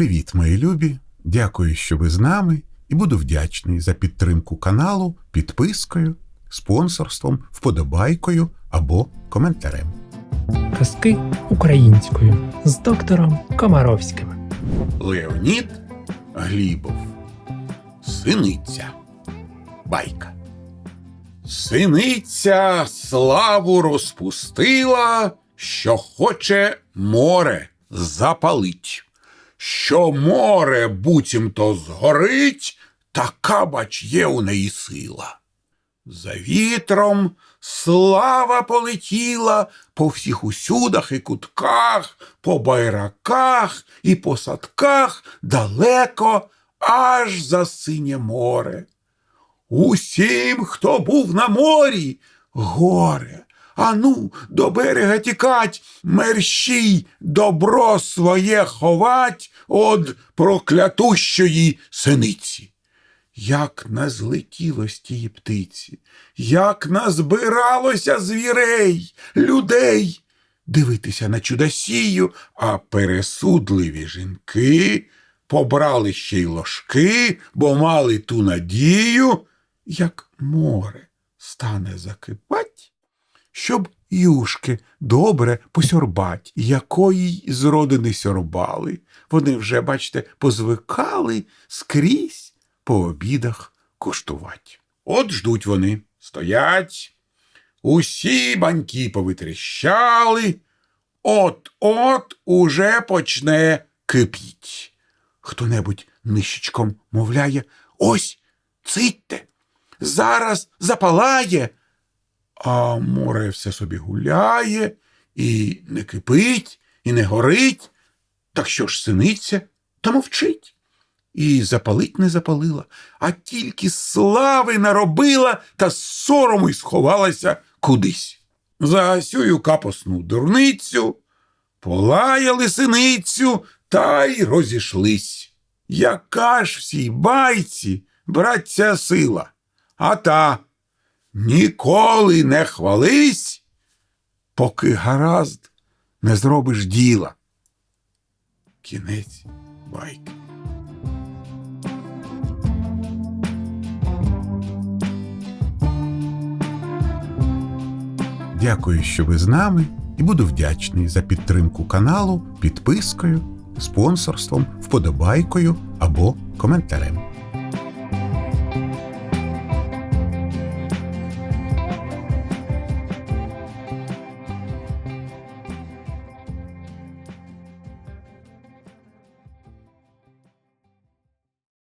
Привіт, мої любі! Дякую, що ви з нами, і буду вдячний за підтримку каналу підпискою, спонсорством, вподобайкою або коментарем. Казки українською з доктором Комаровським. Леонід Глібов. Синиця. Байка. Синиця славу розпустила, що хоче море запалить. Що море буцімто згорить, така бач є у неї сила. За вітром слава полетіла по всіх усюдах і кутках, по байраках і по садках далеко аж за синє море. Усім, хто був на морі, горе. Ану, до берега тікать, мерщій добро своє ховать од проклятущої синиці. Як назлетіло з тієї птиці, як назбиралося звірей, людей. Дивитися на чудосію, а пересудливі жінки побрали ще й ложки, бо мали ту надію, як море стане закипать, щоб юшки добре посьорбать, якої з роди не сьорбали. Вони вже, бачите, позвикали скрізь по обідах куштувати. От ждуть вони, стоять, усі баньки повитріщали, от-от уже почне кипіть. Хто-небудь нищечком мовляє, ось, цитьте, зараз запалає. А море все собі гуляє, і не кипить, і не горить. Так що ж синиця, та мовчить. І запалить не запалила, а тільки слави наробила та сорому й сховалася кудись. За сюю капосну дурницю, полаяли синицю та й розійшлись. Яка ж всій байці, братця сила, а та ніколи не хвались, поки гаразд не зробиш діла. Кінець байки. Дякую, що ви з нами, і буду вдячний за підтримку каналу підпискою, спонсорством, вподобайкою або коментарем.